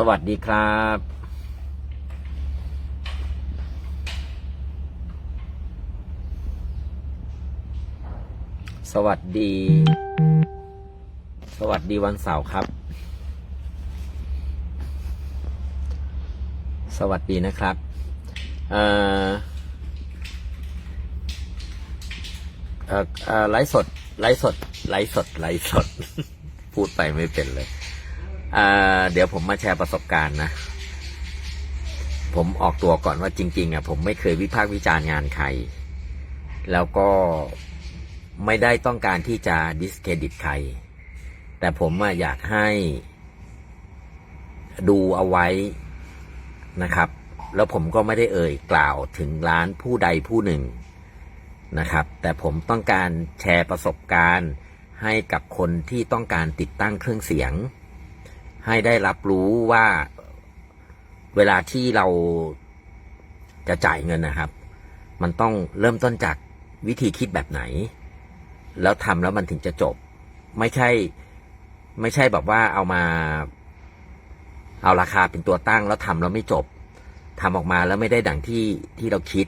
สวัสดีครับสวัสดี สวัสดีวันเสาร์ครับ สวัสดีนะครับเอ่อเอ่อไลฟ์สด ไลฟ์สด ไลฟ์สด ไลฟ์สด พูดไปไม่เป็นเลย เดี๋ยวผมมาแชร์ประสบการณ์นะ ผมออกตัวก่อนว่าจริง ๆอะผมไม่เคยวิพากษ์วิจารณ์งานใคร แล้วก็ไม่ได้ต้องการที่จะดิสเครดิตใคร แต่ผมอยากให้ดูเอาไว้นะครับ แล้วผมก็ไม่ได้เอ่ยกล่าวถึงร้านผู้ใดผู้หนึ่งนะครับ แต่ผมต้องการแชร์ประสบการณ์ให้กับคนที่ต้องการติดตั้งเครื่องเสียง ให้ได้รับรู้ว่าเวลาที่เราจะจ่ายเงินนะครับ มันต้องเริ่มต้นจากวิธีคิดแบบไหน แล้วทำแล้วมันถึงจะจบ ไม่ใช่ ไม่ใช่แบบว่าเอามา เอาราคาเป็นตัวตั้งแล้วทำแล้วไม่จบทำออกมาแล้วไม่ได้ดังที่ที่เราคิด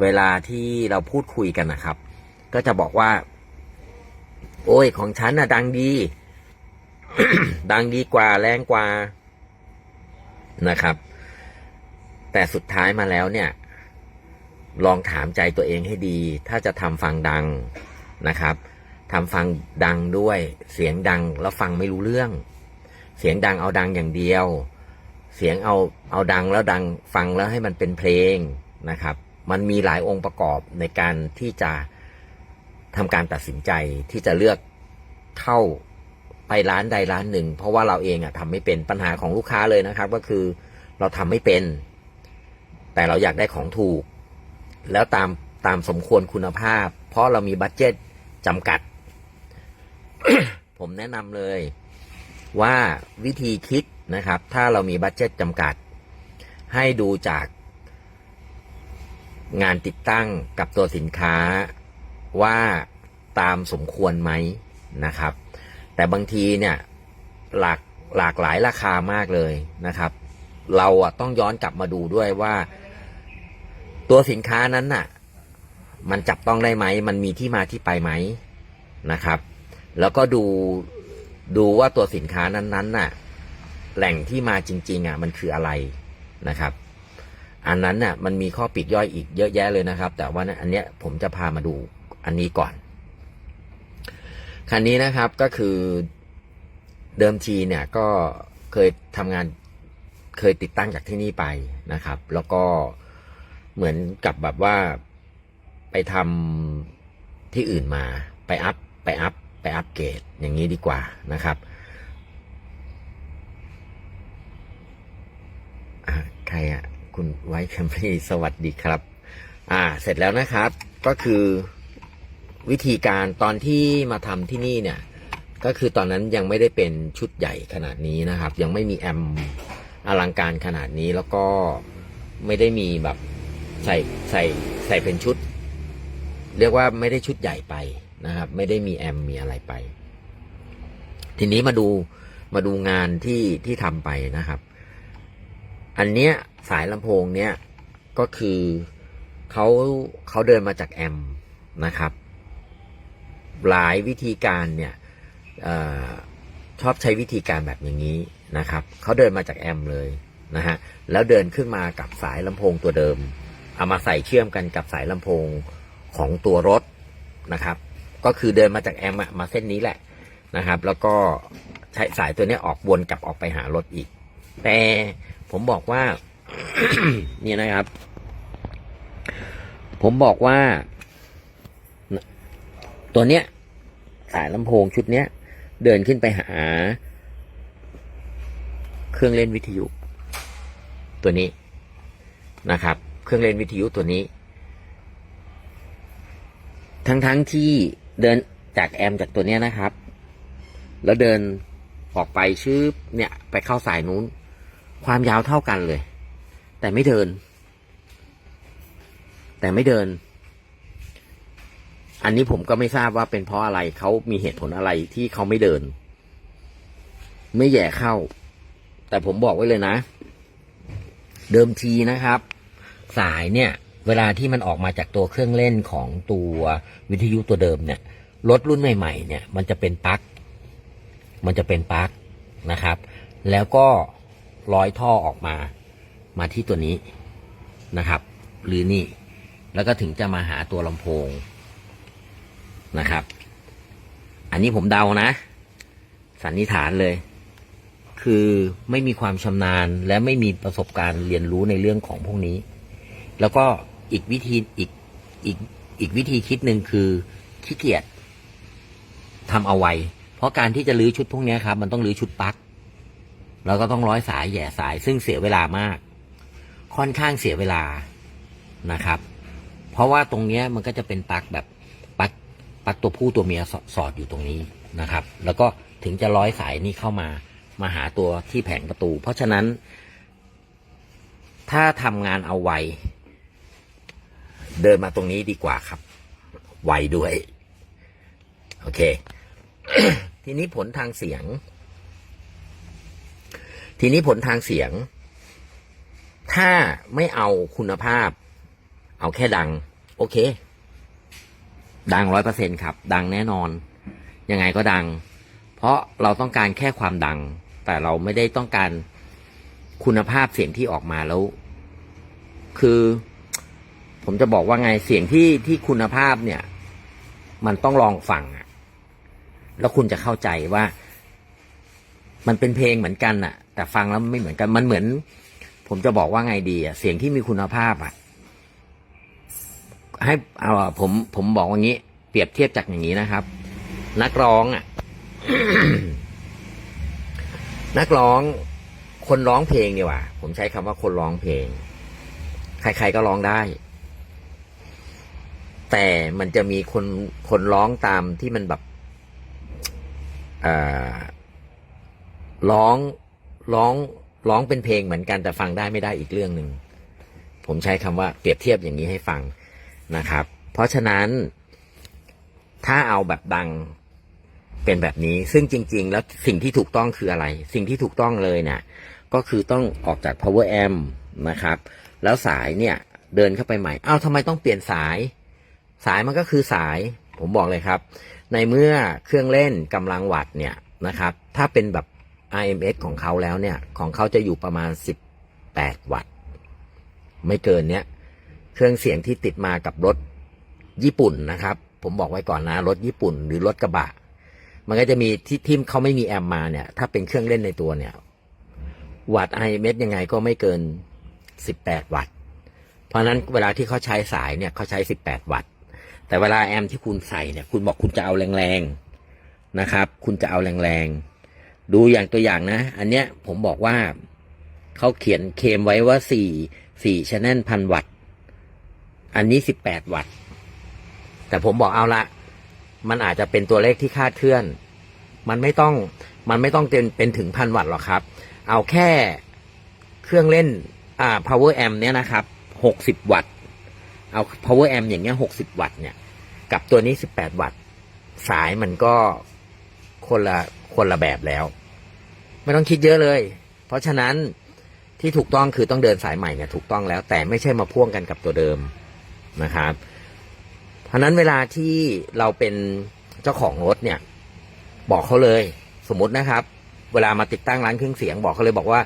เวลาที่เราพูดคุยกันนะครับ ก็จะบอกว่า โอ้ยของฉันน่ะดังดี ดังดีกว่าแรงกว่านะครับ แต่สุดท้ายมาแล้วเนี่ย ลองถามใจตัวเองให้ดี ถ้าจะทำฟังดังนะครับทำฟังดังด้วย เสียงดังแล้วฟังไม่รู้เรื่อง เสียงดังเอาดังอย่างเดียว เสียงเอาเอาดังแล้วดังฟังแล้วให้มันเป็นเพลงนะครับ มันมีหลายองค์ประกอบในการที่จะทำการตัดสินใจที่จะเลือกเข้า ไปร้านใดร้านหนึ่ง เพราะว่าเราเองอะทำไม่เป็นปัญหาของลูกค้าเลยนะครับ ก็คือเราทำไม่เป็น แต่เราอยากได้ของถูก แล้วตามตามสมควรคุณภาพ เพราะเรามีบัตเจ็ตจำกัด ผมแนะนำเลยว่าวิธีคิดนะครับ ถ้าเรามีบัตเจ็ตจำกัด ให้ดูจากงานติดตั้งกับตัวสินค้าว่าตามสมควรไหมนะครับ แต่บางทีเนี่ยหลากหลากหลายราคามากเลยนะครับ เราอะต้องย้อนกลับมาดูด้วยว่า ตัวสินค้านั้นน่ะ มันจับต้องได้ไหม มันมีที่มาที่ไปไหมนะครับ แล้วก็ดูดูว่าตัวสินค้านั้นๆน่ะ แหล่งที่มาจริง ๆอะมันคืออะไรนะครับ อันนั้นน่ะ มันมีข้อปิดย่อยอีกเยอะแยะเลยนะครับ แต่ว่าอันเนี้ยผมจะพามาดูอันนี้ก่อน คันนี้นะครับก็คือเดิมทีเนี่ยก็เคยทำงานเคยติดตั้งจากที่นี่ไปนะครับ แล้วก็เหมือนกับแบบว่าไปทำที่อื่นมาไปอัพไปอัพไปอัพเกรดอย่างนี้ดีกว่านะครับใครอะคุณไวท์แคมปี้สวัสดีครับ อ่า เสร็จแล้วนะครับ ก็คือ วิธีการตอนที่มาทำที่นี่เนี่ย ก็คือตอนนั้นยังไม่ได้เป็นชุดใหญ่ขนาดนี้นะครับ ยังไม่มีแอมอลังการขนาดนี้แล้วก็ไม่ได้มีแบบใส่ใส่ใส่เป็นชุด เรียกว่าไม่ได้ชุดใหญ่ไปนะครับ ไม่ได้มีแอมมีอะไรไป ทีนี้มาดูมาดูงานที่ที่ทำไปนะครับ อันเนี้ยสายลำโพงเนี้ยก็คือเขาเขาเดินมาจากแอมนะครับ หลายวิธีการเนี่ยออชอบใช้วิธีการแบบอย่างนี้นะครับเขาเดินมาจากแอมเลยนะฮะแล้วเดินขึ้นมากับสายลำโพงตัวเดิม เอามาใส่เชื่อมกันกับสายลำโพงของตัวรถนะครับ ก็คือเดินมาจากแอมมาเส้นนี้แหละนะครับ แล้วก็ใช้สายตัวนี้ออกวนกลับออกไปหารถอีก แต่ผมบอกว่านี่นะครับ ผมบอกว่า ตัวเนี้ยสายลำโพงชุดเนี้ย เดินขึ้นไปหา เครื่องเล่นวิทยุ ตัวนี้นะครับ เครื่องเล่นวิทยุตัวนี้ ทั้งทั้งที่เดินจากแอมจากตัวเนี้ยนะครับ แล้วเดินออกไปชื่อเนี่ยไปเข้าสายนู้น ความยาวเท่ากันเลย แต่ไม่เดิน แต่ไม่เดิน อันนี้ผมก็ไม่ทราบว่าเป็นเพราะอะไรเขามีเหตุผลอะไรที่เขาไม่เดิน ไม่แย่เข้า แต่ผมบอกไว้เลยนะ เดิมทีนะครับ สายเนี่ย เวลาที่มันออกมาจากตัวเครื่องเล่นของตัววิทยุตัวเดิมเนี่ยรถรุ่นใหม่ๆเนี่ย มันจะเป็นปลั๊กมันจะเป็นปลั๊กนะครับ แล้วก็ร้อยท่อออกมา มาที่ตัวนี้นะครับ หรือนี่ แล้วก็ถึงจะมาหาตัวลำโพง นะครับ อันนี้ผมเดานะ สันนิษฐานเลย คือไม่มีความชำนาญและไม่มีประสบการณ์เรียนรู้ในเรื่องของพวกนี้ แล้วก็อีกวิธีอีกอีกอีกวิธีคิดหนึ่งคือขี้เกียจทำเอาไว้ เพราะการที่จะรื้อชุดพวกนี้ครับ มันต้องรื้อชุดปลั๊กแล้วก็ต้องร้อยสายแย่สาย ซึ่งเสียเวลามาก ค่อนข้างเสียเวลานะครับ เพราะว่าตรงเนี้ยมันก็จะเป็นปลั๊กแบบ ปลั๊กตัวผู้ตัวเมียสสอดอยู่ตรงนี้นะครับ แล้วก็ถึงจะร้อยสายนี้เข้ามามาหาตัวที่แผงประตู เพราะฉะนั้น ถ้าทำงานเอาไว เดินมาตรงนี้ดีกว่าครับ ไวด้วย โอเค ทีนี้ผลทางเสียง ทีนี้ผลทางเสียง ถ้าไม่เอาคุณภาพ เอาแค่ดัง โอเค ดังร้อยเปอร์เซ็นครับ ดังแน่นอน ยังไงก็ดัง เพราะเราต้องการแค่ความดัง แต่เราไม่ได้ต้องการคุณภาพเสียงที่ออกมาแล้ว คือ ผมจะบอกว่าไงเสียงที่ที่คุณภาพเนี่ย มันต้องลองฟังอะแล้วคุณจะเข้าใจว่า มันเป็นเพลงเหมือนกันอะแต่ฟังแล้วไม่เหมือนกันมันเหมือน ผมจะบอกว่าไงดีอะเสียงที่มีคุณภาพอะ ให้เอาผมผมบอกว่างี้ เปรียบเทียบจากอย่างนี้นะครับ นักร้องอะนักร้อง คนร้องเพลงดีกว่า ผมใช้คำว่าคนร้องเพลง ใครๆก็ร้องได้ แต่มันจะมีคนคนร้องตามที่มันแบบร้องร้องร้องเป็นเพลงเหมือนกันแต่ฟังได้ไม่ได้อีกเรื่องหนึ่งผมใช้คำว่าเปรียบเทียบอย่างนี้ให้ฟัง นะครับ เพราะฉะนั้นถ้าเอาแบบดังเป็นแบบนี้ ซึ่งจริง ๆ แล้วสิ่งที่ถูกต้องคืออะไร สิ่งที่ถูกต้องเลยเนี่ยก็คือต้องออกจาก power amp นะครับ แล้วสายเนี่ยเดินเข้าไปใหม่ อ้าวทำไมต้องเปลี่ยนสาย สายมันก็คือสาย ผมบอกเลยครับ ในเมื่อเครื่องเล่นกำลังวัตต์เนี่ยนะครับ ถ้าเป็นแบบ IMS ของเขาแล้วเนี่ย ของเขาจะอยู่ประมาณ 18 วัตต์ ไม่เกินเนี้ย เครื่องเสียงที่ติดมากับรถญี่ปุ่นนะครับ ผมบอกไว้ก่อนนะรถญี่ปุ่น หรือรถกระบะ มันก็จะมีที่ที่เขาไม่มีแอมมาเนี่ย ถ้าเป็นเครื่องเล่นในตัวเนี่ย วัตต์ IMS ยังไงก็ไม่เกิน 18 วัตต์ เพราะนั้นเวลาที่เขาใช้สายเนี่ยเขาใช้ 18 วัตต์ แต่เวลาแอมที่คุณใส่เนี่ย คุณบอกคุณจะเอาแรงๆนะครับ คุณจะเอาแรงๆ ดูอย่างตัวอย่างนะ อันเนี้ยผมบอกว่าเขาเขียนเคมไว้ว่า4 4ชแนลพันวัตต์ อันนี้18วัตต์ แต่ผมบอกเอาละมันอาจจะเป็นตัวเลขที่คาดเคลื่อน มันไม่ต้องมันไม่ต้องเป็นเป็นถึงพันวัตต์หรอกครับ เอาแค่เครื่องเล่นอ่า power amp เนี้ยนะครับ60วัตต์ เอา power amp อย่างเงี้ย60วัตต์เนี่ย กับตัวนี้18วัตต์ สายมันก็คนละคนละแบบแล้ว ไม่ต้องคิดเยอะเลย เพราะฉะนั้นที่ถูกต้องคือต้องเดินสายใหม่เนี่ยถูกต้องแล้วแต่ไม่ใช่มาพ่วงกันกับตัวเดิม นะครับ เพราะนั้นเวลาที่เราเป็นเจ้าของรถเนี่ย บอกเขาเลย สมมตินะครับ เวลามาติดตั้งร้านเครื่องเสียงบอกเขาเลยบอกว่า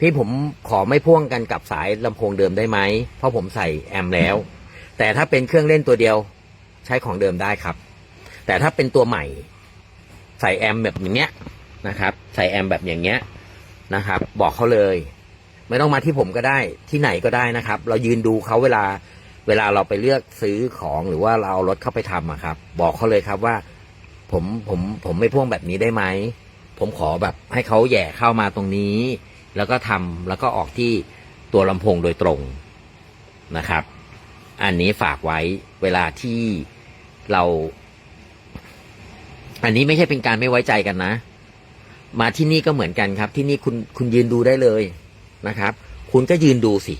พี่ผมขอไม่พ่วงกันกับสายลำโพงเดิมได้ไหมเพราะผมใส่แอมแล้ว แต่ถ้าเป็นเครื่องเล่นตัวเดียวใช้ของเดิมได้ครับ แต่ถ้าเป็นตัวใหม่ ใส่แอมแบบอย่างเงี้ยนะครับ ใส่แอมแบบอย่างเงี้ยนะครับ บอกเขาเลย ไม่ต้องมาที่ผมก็ได้ที่ไหนก็ได้นะครับ เรายืนดูเขาเวลา เวลาเราไปเลือกซื้อของหรือว่าเราเอารถเข้าไปทำอะครับ บอกเขาเลยครับว่า ผมผมผมไม่พ่วงแบบนี้ได้ไหมผมขอแบบให้เขาแหย่เข้ามาตรงนี้ แล้วก็ทำแล้วก็ออกที่ตัวลำโพงโดยตรงนะครับ อันนี้ฝากไว้เวลาที่เรา อันนี้ไม่ใช่เป็นการไม่ไว้ใจกันนะ มาที่นี่ก็เหมือนกันครับ ที่นี่คุณคุณยืนดูได้เลยนะครับ คุณก็ยืนดูสิ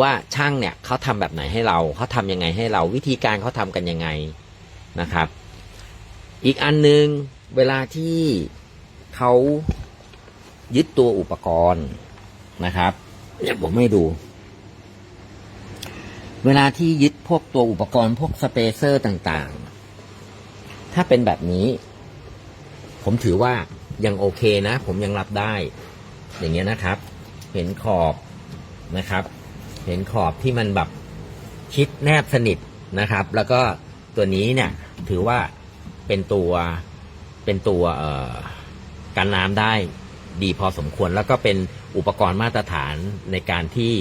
ว่าช่างเนี่ยเขาทำแบบไหนให้เราเขาทำยังไงให้เราวิธีการเขาทำกันยังไงนะครับ อีกอันหนึงเวลาที่เขายึดตัวอุปกรณ์นะครับเนี่ยผมให้ดู เวลาที่ยึดพวกตัวอุปกรณ์พวกสเปเซอร์ต่างๆ ถ้าเป็นแบบนี้ ผมถือว่ายังโอเคนะ ผมยังรับได้ อย่างเงี้ยนะครับ เห็นขอบนะครับ เห็นขอบที่มันแบบชิดแนบสนิทนะครับ แล้วก็ตัวนี้เนี่ยถือว่าเป็นตัวเป็นตัวกันน้ำได้ดีพอสมควร แล้วก็เป็นอุปกรณ์มาตรฐานในการที่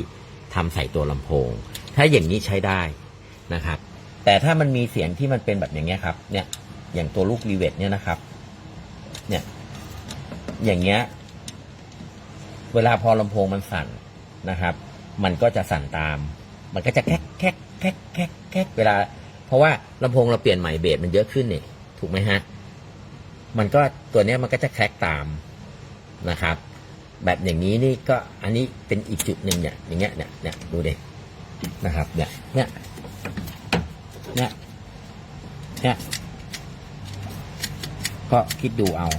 ทำใส่ตัวลำโพง ถ้าอย่างนี้ใช้ได้นะครับ แต่ถ้ามันมีเสียงที่มันเป็นแบบอย่างเงี้ยครับ เนี่ยอย่างตัวลูกรีเวทเนี่ยนะครับ เนี่ย อย่างเงี้ย เวลาพอลำโพงมันสั่นนะครับ มันก็จะสั่นตาม มันก็จะแคกแคกแคกแคกแคกเวลา เพราะว่าลำโพงเราเปลี่ยนใหม่เบสมันเยอะขึ้นนี่ถูกไหมฮะ มันก็ตัวเนี้ยมันก็จะแคกตามนะครับ แบบอย่างนี้นี่ก็อันนี้เป็นอีกจุดหนึ่งเนี่ยอย่างเงี้ยเนี่ยเนี่ยดูเด็นะครับเนี่ยเนี่ยเนี่ยเนี่ยก็คิดดูเอา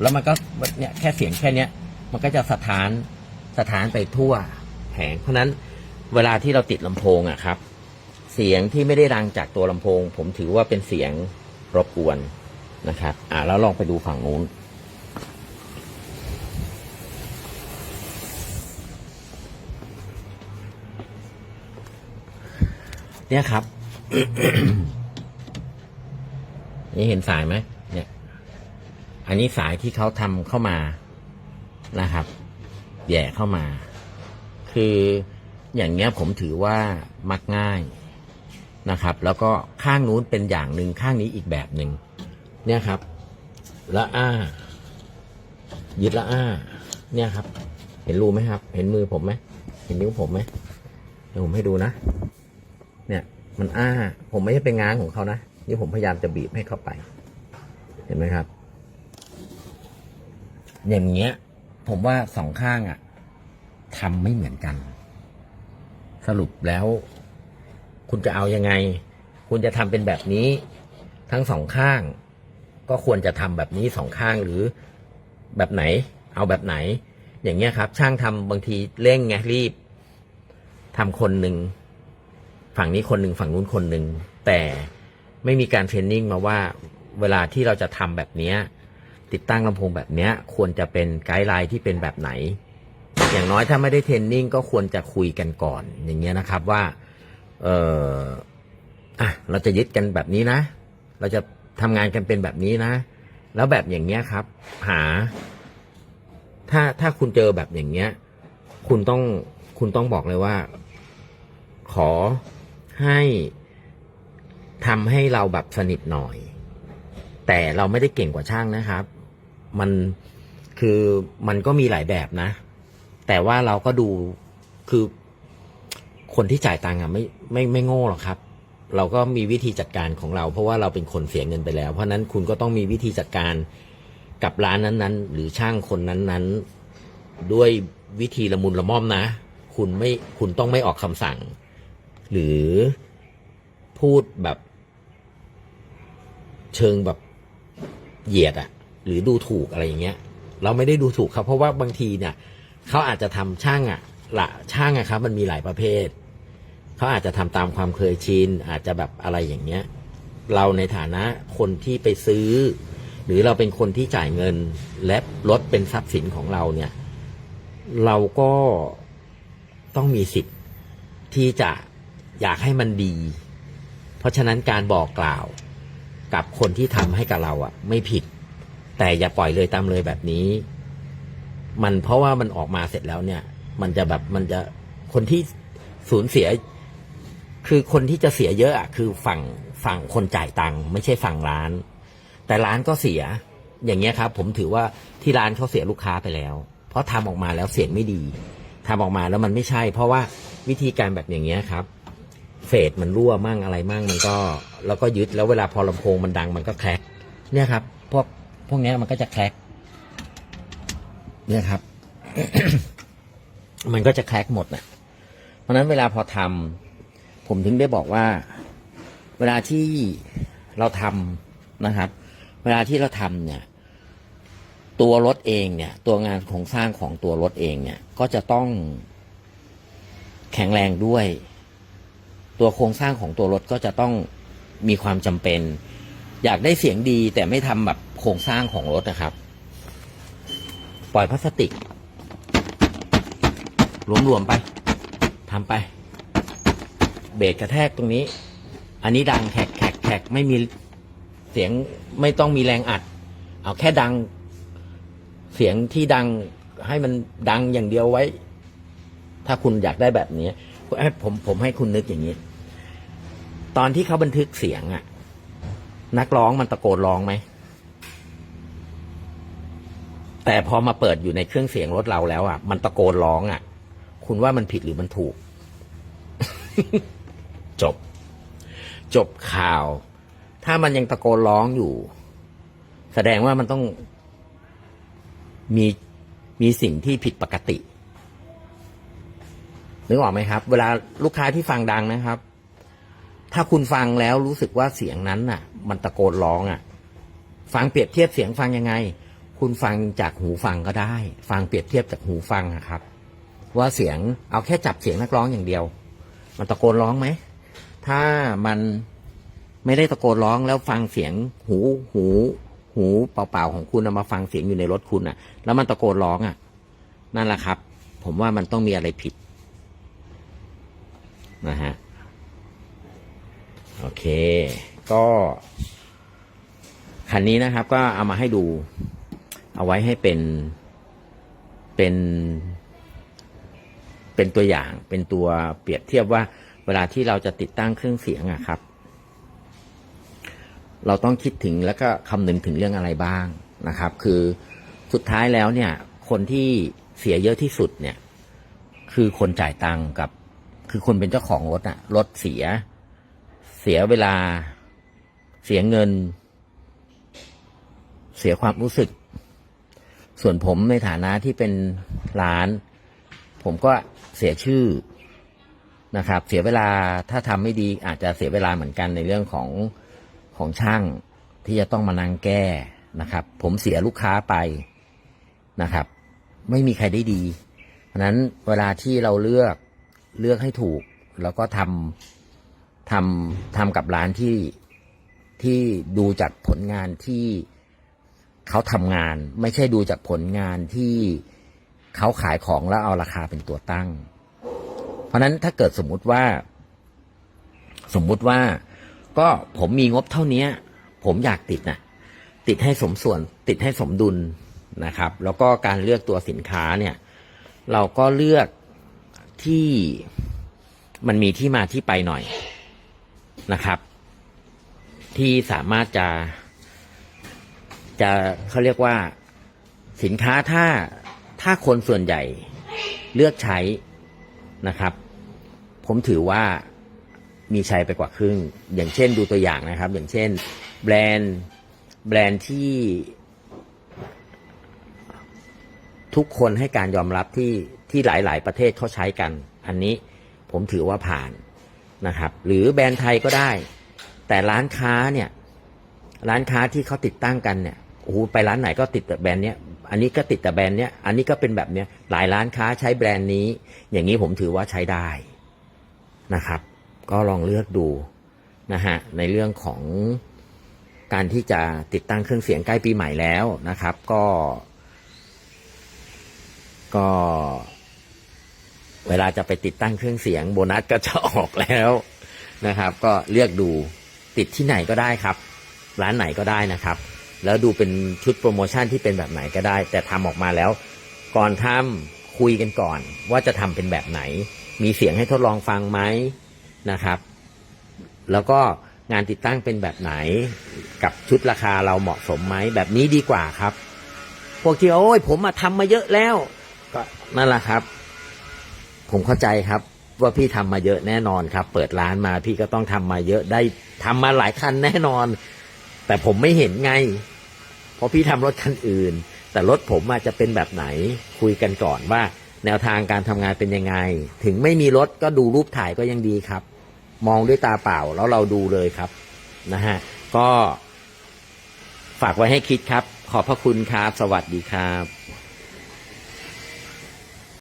แล้วมันก็เนี่ยแค่เสียงแค่เนี้ย มันก็จะสถานสถานไปทั่ว แผง เพราะนั้นเวลาที่เราติดลำโพงอะครับ เสียงที่ไม่ได้ดังจากตัวลำโพง ผมถือว่าเป็นเสียงรบกวนนะครับ อ่าแล้วลองไปดูฝั่งนู้น เนี่ยครับ นี่เห็นสายไหมเนี่ย อันนี้สายที่เขาทำเข้ามานะครับ แย่เข้ามา คืออย่างเงี้ยผมถือว่ามักง่ายนะครับ แล้วก็ข้างนู้นเป็นอย่างหนึ่งข้างนี้อีกแบบหนึ่งเนี่ยครับละอ้า ยึดละอ้า เนี่ยครับ เห็นรูไหมครับ เห็นมือผมไหมเห็นนิ้วผมไหมเดี๋ยวผมให้ดูนะ เนี่ย มันอ้า ผมไม่ใช่เป็นง้างของเขานะนี่ผมพยายามจะบีบให้เข้าไป เห็นไหมครับอย่างเงี้ย ผมว่าสองข้างอะ ทำไม่เหมือนกัน สรุปแล้ว คุณจะเอายังไง คุณจะทำเป็นแบบนี้ ทั้งสองข้าง ก็ควรจะทำแบบนี้สองข้างหรือแบบไหน เอาแบบไหน อย่างเงี้ยครับ ช่างทำบางทีเร่งไงรีบทำคนหนึ่งฝั่งนี้คนหนึ่งฝั่งนู้นคนหนึ่งแต่ไม่มีการเทรนนิ่งมาว่าเวลาที่เราจะทำแบบเนี้ยติดตั้งลำโพงแบบเนี้ยควรจะเป็นไกด์ไลน์ที่เป็นแบบไหน อย่างน้อยถ้าไม่ได้เทรนนิ่งก็ควรจะคุยกันก่อน อย่างเงี้ยนะครับว่า เอออะเราจะยึดกันแบบนี้นะ เราจะทำงานกันเป็นแบบนี้นะ แล้วแบบอย่างเงี้ยครับ หา ถ้าถ้าคุณเจอแบบอย่างเงี้ย คุณต้องคุณต้องบอกเลยว่า ขอให้ทำให้เราแบบสนิทหน่อย แต่เราไม่ได้เก่งกว่าช่างนะครับ มันคือมันก็มีหลายแบบนะ แต่ว่าเราก็ดูคือคนที่จ่ายตังค์อะไม่ไม่ไม่โง่หรอกครับ เราก็มีวิธีจัดการของเรา เพราะว่าเราเป็นคนเสียเงินไปแล้ว เพราะฉะนั้นคุณก็ต้องมีวิธีจัดการกับร้านนั้นๆ หรือช่างคนนั้นๆ ด้วยวิธีละมุนละม่อมนะ คุณไม่คุณต้องไม่ออกคำสั่ง หรือพูดแบบ เชิงแบบเหยียดอะหรือดูถูกอะไรอย่างเงี้ย เราไม่ได้ดูถูกครับ เพราะว่าบางทีเนี่ย เขาอาจจะทำช่างอะละช่างอะครับ มันมีหลายประเภท เขาอาจจะทำตามความเคยชินอาจจะแบบอะไรอย่างเงี้ย เราในฐานะคนที่ไปซื้อ หรือเราเป็นคนที่จ่ายเงิน และรถเป็นทรัพย์สินของเราเนี่ย เราก็ต้องมีสิทธิ์ที่จะอยากให้มันดี เพราะฉะนั้นการบอกกล่าวกับคนที่ทำให้กับเราอะไม่ผิด แต่อย่าปล่อยเลยตามเลยแบบนี้ มันเพราะว่ามันออกมาเสร็จแล้วเนี่ย มันจะแบบมันจะคนที่สูญเสีย คือคนที่จะเสียเยอะอะคือฝั่งฝั่งคนจ่ายตังค์ไม่ใช่ฝั่งร้าน แต่ร้านก็เสีย อย่างเงี้ยครับ ผมถือว่าที่ร้านเขาเสียลูกค้าไปแล้ว เพราะทำออกมาแล้วเสียงไม่ดีทำออกมาแล้วมันไม่ใช่ เพราะว่าวิธีการแบบอย่างเงี้ยครับเฟดมันรั่วมั่งอะไรมั่งมันก็ แล้วก็ยึดแล้วเวลาพอลำโพงมันดังมันก็แคลกเนี่ยครับพวกพวกเนี้ยมันก็จะแคลก เนี่ยครับ มันก็จะแคลกหมดนะเพราะฉะนั้นเวลาพอทำผมถึงได้บอกว่า เวลาที่เราทำนะครับ เวลาที่เราทำเนี่ย ตัวรถเองเนี่ย ตัวงานโครงสร้างของตัวรถเองเนี่ย ก็จะต้องแข็งแรงด้วย ตัวโครงสร้างของตัวรถก็จะต้องมีความจำเป็น อยากได้เสียงดีแต่ไม่ทำแบบโครงสร้างของรถนะครับ ปล่อยพลาสติกรวมๆไปทำไป เบรกกระแทกตรงนี้ อันนี้ดังแขกแขกแขกไม่มีเสียงไม่ต้องมีแรงอัด เอาแค่ดัง เสียงที่ดังให้มันดังอย่างเดียวไว้ ถ้าคุณอยากได้แบบนี้ผมผมให้คุณนึกอย่างนี้ ตอนที่เขาบันทึกเสียงอะนักร้องมันตะโกนร้องไหม แต่พอมาเปิดอยู่ในเครื่องเสียงรถเราแล้วอะ มันตะโกนร้องอะ คุณว่ามันผิดหรือมันถูก จบ จบข่าว ถ้ามันยังตะโกนร้องอยู่ แสดงว่ามันต้อง มีมีสิ่งที่ผิดปกตินึกออกไหมครับ เวลาลูกค้าที่ฟังดังนะครับ ถ้าคุณฟังแล้วรู้สึกว่าเสียงนั้นน่ะ มันตะโกนร้องอะ ฟังเปรียบเทียบเสียงฟังยังไง คุณฟังจากหูฟังก็ได้ ฟังเปรียบเทียบจากหูฟังอะครับ ว่าเสียงเอาแค่จับเสียงนักร้องอย่างเดียว มันตะโกนร้องไหม ถ้ามันไม่ได้ตะโกนร้องแล้วฟังเสียงหูหูหูเปล่าๆของคุณเอามาฟังเสียงอยู่ในรถคุณอะแล้วมันตะโกนร้องอะนั่นแหละครับ ผมว่ามันต้องมีอะไรผิดนะฮะโอเค ก็คันนี้นะครับก็เอามาให้ดู เอาไว้ให้เป็นเป็น เป็นตัวอย่าง เป็นตัวเปรียบเทียบว่า เวลาที่เราจะติดตั้งเครื่องเสียงอะครับ เราต้องคิดถึงแล้วก็คำนึงถึงเรื่องอะไรบ้างนะครับ คือสุดท้ายแล้วเนี่ย คนที่เสียเยอะที่สุดเนี่ย คือคนจ่ายตังค์กับ คือคนเป็นเจ้าของรถอะรถเสีย เสียเวลา เสียเงิน เสียความรู้สึก ส่วนผมในฐานะที่เป็นร้าน ผมก็เสียชื่อนะครับ เสียเวลาถ้าทำไม่ดีอาจจะเสียเวลาเหมือนกันในเรื่องของของช่างที่จะต้องมานั่งแก้นะครับ ผมเสียลูกค้าไปนะครับ ไม่มีใครได้ดี เพราะนั้นเวลาที่เราเลือกเลือกให้ถูก แล้วก็ทำทำทำกับร้านที่ที่ดูจากผลงานที่ เขาทำงาน ไม่ใช่ดูจากผลงานที่เขาขายของแล้วเอาราคาเป็นตัวตั้ง เพราะนั้นถ้าเกิดสมมุติว่า สมมุติว่า ก็ผมมีงบเท่านี้ผมอยากติดนะติดให้สมส่วน ติดให้สมดุลนะครับ แล้วก็การเลือกตัวสินค้าเนี่ย เราก็เลือกที่มันมีที่มาที่ไปหน่อยนะครับ ที่สามารถจะ จะเขาเรียกว่าสินค้าถ้าถ้าคนส่วนใหญ่เลือกใช้นะครับ ผมถือว่ามีใช้ไปกว่าครึ่ง อย่างเช่นดูตัวอย่างนะครับ อย่างเช่น แบรนด์แบรนด์ที่ ทุกคนให้การยอมรับที่ที่หลาย ๆ ประเทศเขาใช้กัน อันนี้ผมถือว่าผ่านนะครับ หรือแบรนด์ไทยก็ได้ แต่ร้านค้าเนี่ย ร้านค้าที่เขาติดตั้งกันเนี่ย โอ้โหไปร้านไหนก็ติดแต่แบรนด์เนี้ยอันนี้ก็ติดแต่แบรนด์เนี้ยอันนี้ก็เป็นแบบเนี้ยหลายร้านค้าใช้แบรนด์นี้ อย่างนี้ผมถือว่าใช้ได้นะครับ ก็ลองเลือกดูนะฮะในเรื่องของการที่จะติดตั้งเครื่องเสียงใกล้ปีใหม่แล้วนะครับ ก็ ก็ เวลาจะไปติดตั้งเครื่องเสียงโบนัสก็จะออกแล้วนะครับ ก็เลือกดูติดที่ไหนก็ได้ครับ ร้านไหนก็ได้นะครับ แล้วดูเป็นชุดโปรโมชั่นที่เป็นแบบไหนก็ได้ แต่ทำออกมาแล้ว ก่อนทำคุยกันก่อน ว่าจะทำเป็นแบบไหน มีเสียงให้ทดลองฟังไหมนะครับ แล้วก็งานติดตั้งเป็นแบบไหน กับชุดราคาเราเหมาะสมไหมแบบนี้ดีกว่าครับ พวกที่โอ้ยผมมาทำมาเยอะแล้ว ก็นั่นแหละครับ ผมเข้าใจครับ ว่าพี่ทำมาเยอะแน่นอนครับ เปิดร้านมาพี่ก็ต้องทำมาเยอะได้ทำมาหลายคันแน่นอน แต่ผมไม่เห็นไง เพราะพี่ทำรถคันอื่น แต่รถผมอาจจะเป็นแบบไหน คุยกันก่อนว่า แนวทางการทำงานเป็นยังไง ถึงไม่มีรถก็ดูรูปถ่ายก็ยังดีครับ มองด้วยตาเปล่าแล้วเราดูเลยครับนะฮะก็ฝากไว้ให้คิดครับ ขอบพระคุณครับ สวัสดีครับ